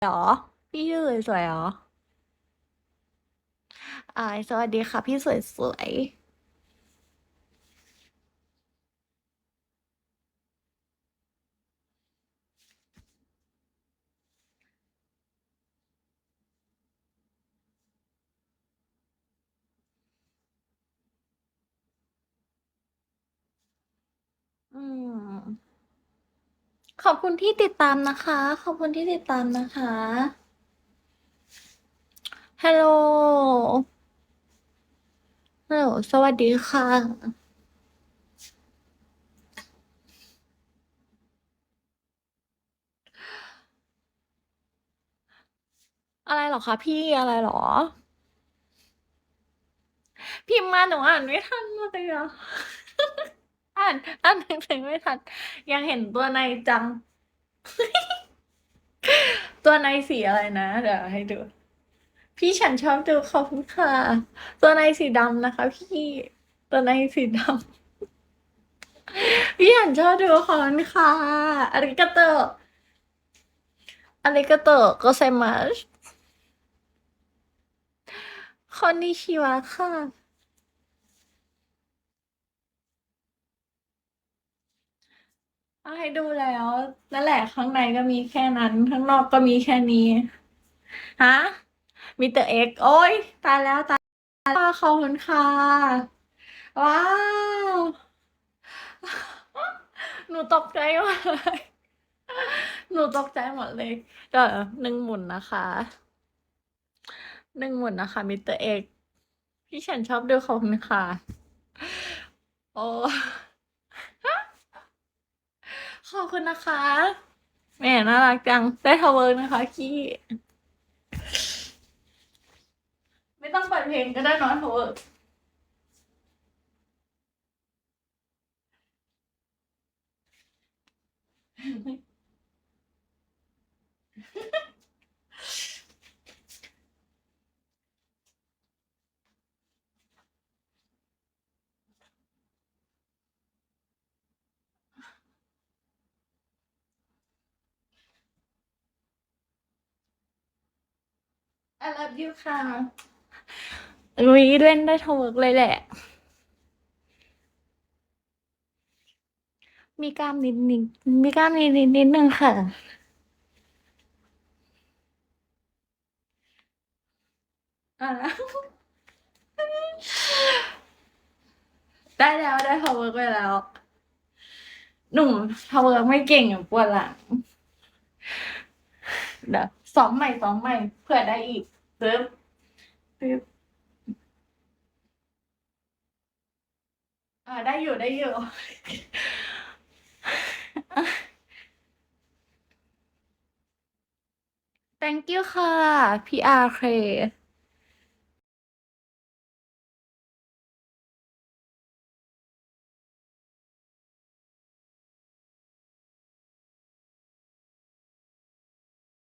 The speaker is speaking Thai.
เหรอ พี่ชื่อสวยเหรออ่าสวัสดีค่ะ พี่สวยสวยอืม ขอบคุณที่ติดตามนะคะ ขอบคุณที่ติดตามนะคะ ฮัลโหล ฮัลโหล สวัสดีค่ะ อะไรหรอคะพี่อะไรหรอ พิมพ์มาหนูอ่านไม่ทันเลยอะ อ่านอ่านหนังสือไม่ทันยากเห็นตัวในจัง ตัวในสีอะไรนะ เดี๋ยวให้ดู พี่ฉันชอบดูขอบคุณค่ะ ตัวในสีดำนะคะ พี่ ตัวในสีดำพี่ฉันชอบดูขอบคุณค่ะอาริกาโตอาริกาโตโกเซมัสคอนนิชิวะค่ะ เอาให้ดูแล้ว นั่นแหละข้างในก็มีแค่นั้น ข้างนอกก็มีแค่นี้ ฮะมีแต่เอ็กโอ้ยตายแล้วตายแล้วขอบคุณค่ะว้าว หนูตกใจหมดเลยหนูตกใจหมดเลยเดี๋ยวหนึ่งหมุนนะคะ หนึ่งหมุนนะคะมิเตอร์เอ็กพี่ฉันชอบดูขอบคุณค่ะ โอ้ ขอบคุณนะคะ แม่น่ารักจัง ได้ทาวเวอร์นะคะขี้ไม่ต้องเปิดเพลงก็ได้นอนทาวเวอร์ไอ love you ค่ะวีเล่นได้ทาวเวอร์เลยแหละ มีกล้ามนิดนิดมีกล้ามนิดนิดนิดนึงค่ะอะได้แล้วได้ทาวเวอร์ไปแล้ว หนุ่มทาวเวอร์ไม่เก่งอย่างปวดหลังเดี๋ยว สอมใหม่สอมใหม่เผื่อได้อีกปึ๊บปึ๊บอ่าได้อยู่ได้อยู่ thank you ค่ะ PR เค